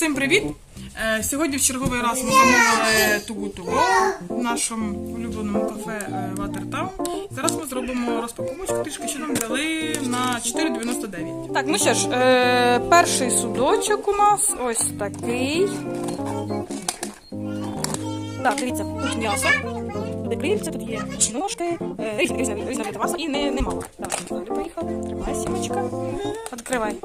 Всім привіт! Е, Сьогодні в черговий раз ми замовили тугу туго в нашому улюбленому кафе е, Watertown. Зараз ми зробимо розпаковочку, трішки що нам дали на 4,99. Так, ну що ж, е, перший судочок у нас ось такий. Так, дивіться, тут м'ясо, тут крильця, тут є ножки, різні, різні, і не, немало. Давай, поїхали. Тримай сімочка. Відкривай.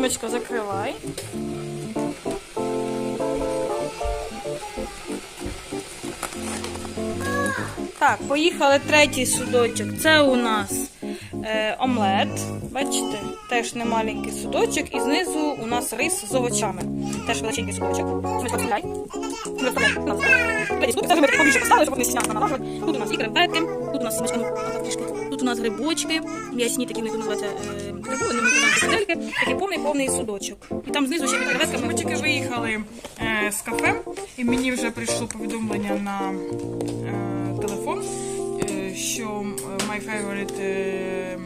Сімочка закривай. Так, поїхали третій судочок. Це у нас е, омлет. Бачите, теж немаленький судочок. І знизу у нас рис з овочами. Теж величенький судочок. Розставляй. Розставляй. Тут у нас і креветки, тут у нас ну, трішки. Тут у нас грибочки, м'ясні такі вони називаються е, гриби, не сардельки, такий повний повний судочок. І там знизу ще під креветками. Ми тільки виїхали е, з кафе, і мені вже прийшло повідомлення на е, телефон, е, що е, my favorite е,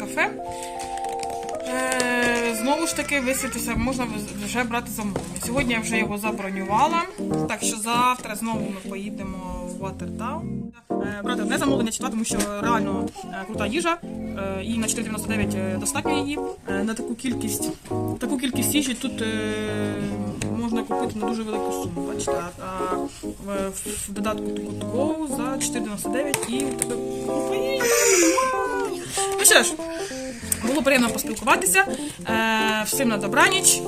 кафе. Знову ж таки, висвітився, можна вже брати замовлення. Сьогодні я вже його забронювала, так що завтра знову ми поїдемо в Watertown. Е, Брати одне замовлення чи два, тому що реально е, крута їжа. е, І на 4,99 е, достатньо її. На таку кількість, таку кількість їжі тут можна купити на дуже велику суму. Бачите, а, в, додатку Туку за 4,99 і тебе. Ну що ж, було приємно поспілкуватися. Е, всім на добраніч.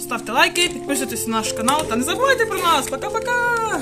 Ставте лайки, підписуйтесь на наш канал та не забувайте про нас. Пока-пока!